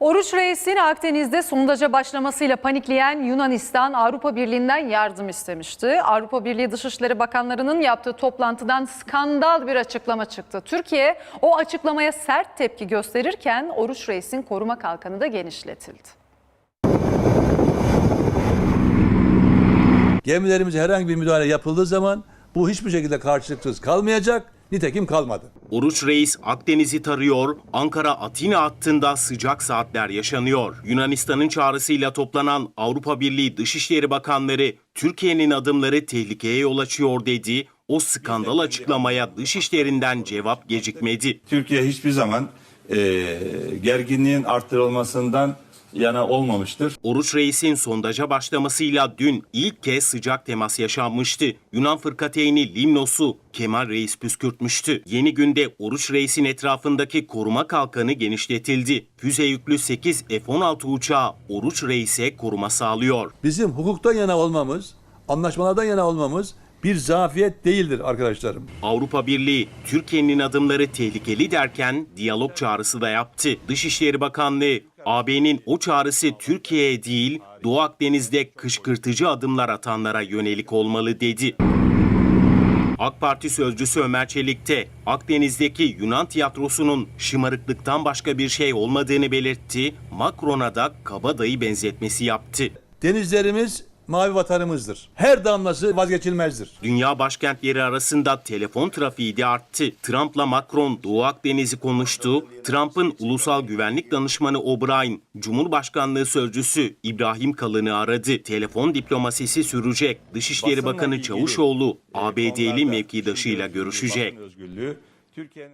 Oruç Reis'in Akdeniz'de sondaja başlamasıyla panikleyen Yunanistan Avrupa Birliği'nden yardım istemişti. Avrupa Birliği Dışişleri Bakanlarının yaptığı toplantıdan skandal bir açıklama çıktı. Türkiye o açıklamaya sert tepki gösterirken Oruç Reis'in koruma kalkanı da genişletildi. Gemilerimize herhangi bir müdahale yapıldığı zaman bu hiçbir şekilde karşılıksız kalmayacak. Nitekim kalmadı. Oruç Reis Akdeniz'i tarıyor, Ankara-Atina hattında sıcak saatler yaşanıyor. Yunanistan'ın çağrısıyla toplanan Avrupa Birliği Dışişleri Bakanları Türkiye'nin adımları tehlikeye yol açıyor dedi. O skandal açıklamaya dışişlerinden cevap gecikmedi. Türkiye hiçbir zaman eee, gerginliğin arttırılmasından yana olmamıştır. Oruç Reis'in sondaja başlamasıyla dün ilk kez sıcak temas yaşanmıştı. Yunan fırkateyni Limnos'u Kemal Reis püskürtmüştü. Yeni günde Oruç Reis'in etrafındaki koruma kalkanı genişletildi. Füze yüklü 8 F-16 uçağı Oruç Reis'e koruma sağlıyor. Bizim hukuktan yana olmamız, anlaşmalardan yana olmamız bir zafiyet değildir arkadaşlarım. Avrupa Birliği Türkiye'nin adımları tehlikeli derken diyalog çağrısı da yaptı. Dışişleri Bakanlığı AB'nin o çağrısı Türkiye'ye değil Doğu Akdeniz'de kışkırtıcı adımlar atanlara yönelik olmalı dedi. AK Parti sözcüsü Ömer Çelik de Akdeniz'deki Yunan tiyatrosunun şımarıklıktan başka bir şey olmadığını belirtti. Macron'a da kabadayı benzetmesi yaptı. Denizlerimiz mavi vatanımızdır. Her damlası vazgeçilmezdir. Dünya başkentleri arasında telefon trafiği de arttı. Trump'la Macron Doğu Akdeniz'i konuştu. Trump'ın ulusal güvenlik danışmanı O'Brien, Cumhurbaşkanlığı sözcüsü İbrahim Kalın'ı aradı. Telefon diplomasisi sürecek. Dışişleri Bakanı Çavuşoğlu ABD'li mevkidaşıyla görüşecek. Türkiye'nin